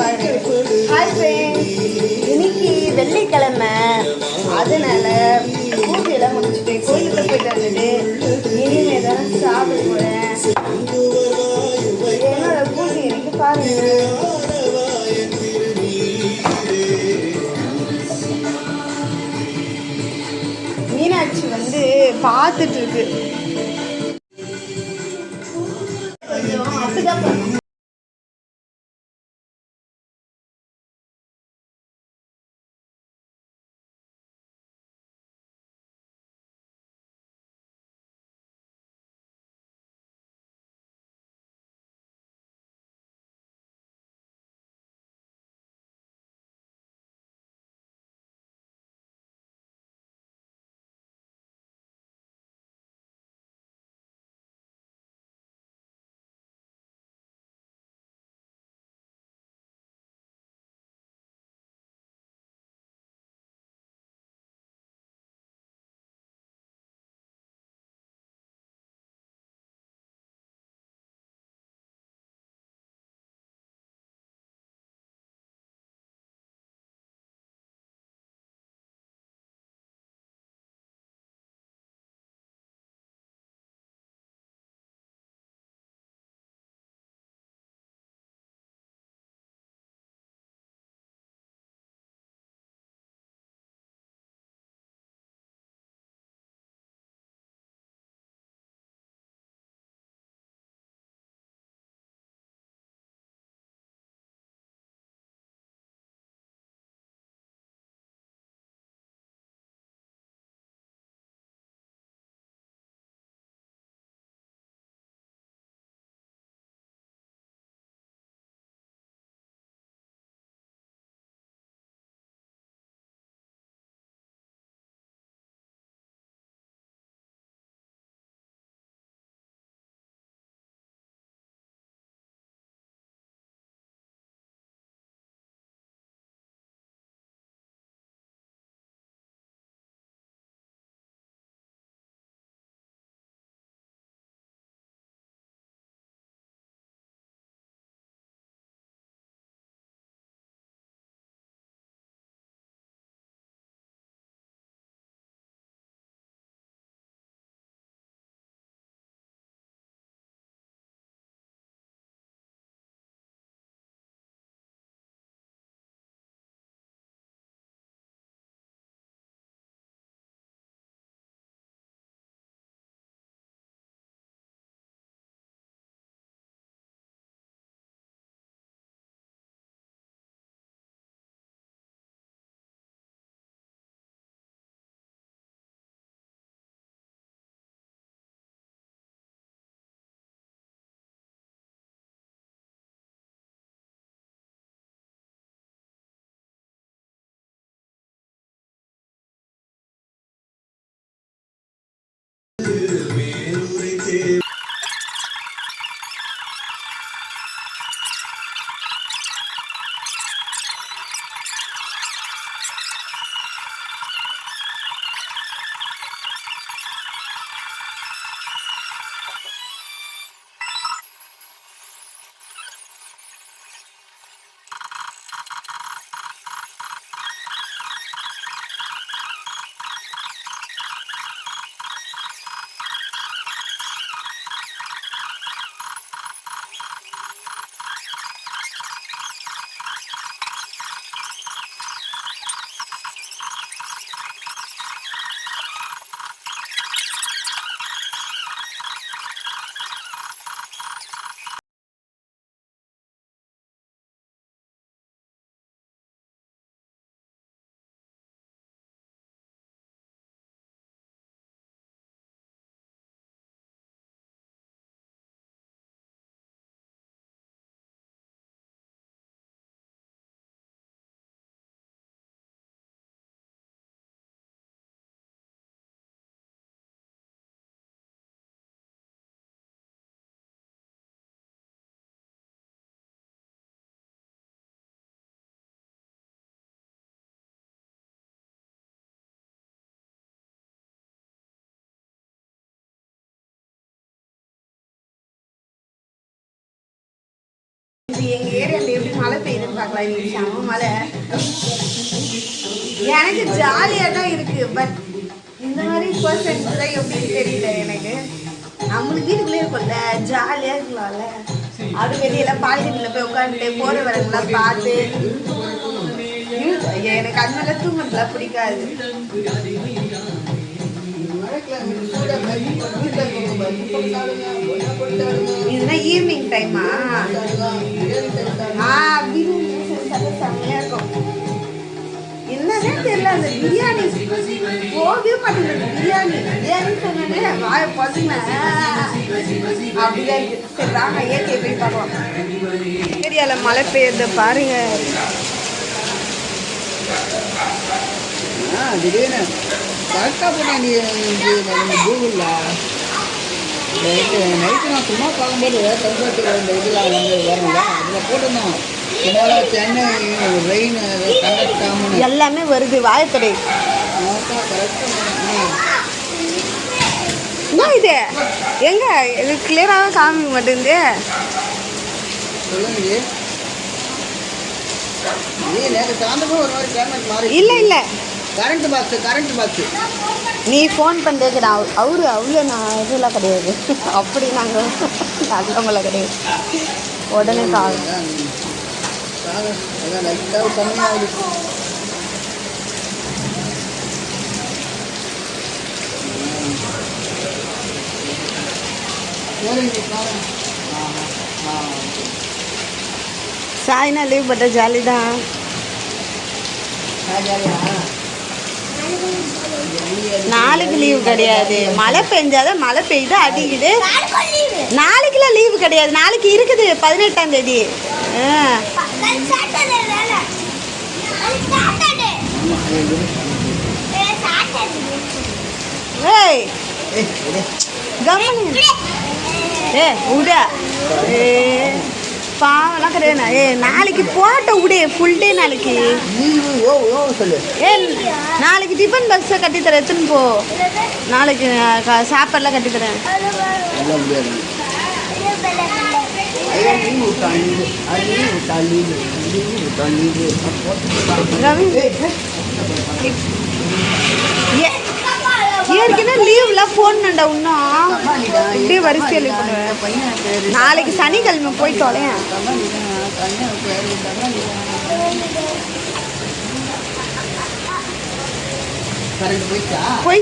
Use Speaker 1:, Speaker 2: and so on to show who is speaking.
Speaker 1: Hi friends இன்னைக்கு வெள்ளிக்கிழமை. அதனால பூஜையெல்லாம் முடிச்சுட்டு கோயிலுக்கு போயிட்டு வந்துட்டு இனிமே தான் சாப்பிட போகிறேன் என்னோட பூஜை எனக்கு பாருங்க. மீனாட்சி வந்து பார்த்துட்டு இருக்கு. இது எங்க ஏரியால எப்படி மழை பெய்யுது பெய்யுதுன்னு பார்க்கலாம். இன்னைக்கு செம மழை. எனக்கு ஜாலியாக தான் இருக்கு பட் இந்த மாதிரி பர்சன்ஸ் தான் எப்படி தெரியல எனக்கு. நம்மளுக்கு வீட்டுக்குள்ளே இருக்கும்ல ஜாலியாக இருக்கலாம்ல. அது வெளியில பால்கனியில் போய் உட்காந்துட்டு போகிற வரங்களாம் பார்த்து. எனக்கு அதனால தூங்குறதுலாம் பிடிக்காது. இதுனா ஈவினிங் டைமா ஆ பிரியாணி செம்மையா இருக்கும் என்னன்னே தெரியல அந்த பிரியாணி போகவே மாட்டேங்குது பிரியாணி பிரியாணி சொன்னே வாய பசுங்க அப்படிதான் சரி வாங்க இயற்கை போய் பார்க்கலாம் ஏரியாவில் மழை பெய்யுறத பாருங்க
Speaker 2: ஆ திடீர்னு கரெக்டாக போனா நீ கூகுளில் சும்மா பார்க்கும்போது கம்ப்யூட்டர் இந்த இதில் வந்து வரல அதில் போட்டிருந்தோம் சும்மால சென்னை ரெயின்
Speaker 1: எல்லாமே வருது வாயத்தடை என்ன இது? எங்க? இது கிளியராக காமிக்க மாட்டேங்குது. இல்ல இல்ல.
Speaker 2: Current box current box.
Speaker 1: நீ ஃபோன் பண்ணுறது நான் அவரு அவ்வளோ நான் இதெல்லாம் கிடையாது. அப்படி நாங்கள் நல்லவங்கள கிடையாது. உடனே கால். சாய்னா லீவ் போட்ட ஜாலி தான். நாளைக்கு லீவு கிடையாது. மழை பெஞ்சாதான் மழை பெய்யுது அடிக்குது. நாளைக்குலாம் லீவு கிடையாது. நாளைக்கு இருக்குது பதினெட்டாம் தேதி. ஏய் கவனி ஏ விட ஏ பாவம்லாம் கிடையாது ஏ நாளைக்கு போட்ட விடு ஃபுல் டே நாளைக்கு.
Speaker 2: ஓ ஓ சொல்லு
Speaker 1: ஏ நாளைக்கு டிஃபன் பஸ்ஸை கட்டித்தரேன் எத்தனை போ. நாளைக்கு நான் சாப்பாடுலாம் கட்டித்தரேன் ரவி? ஏ- ஏற்கனவே லீவ்லாம் போடணுண்டா இன்னும் இப்படியே வரிசையில் பண்ணுவேன். நாளைக்கு சனிக்கிழமை போய் தொலையேன் போய்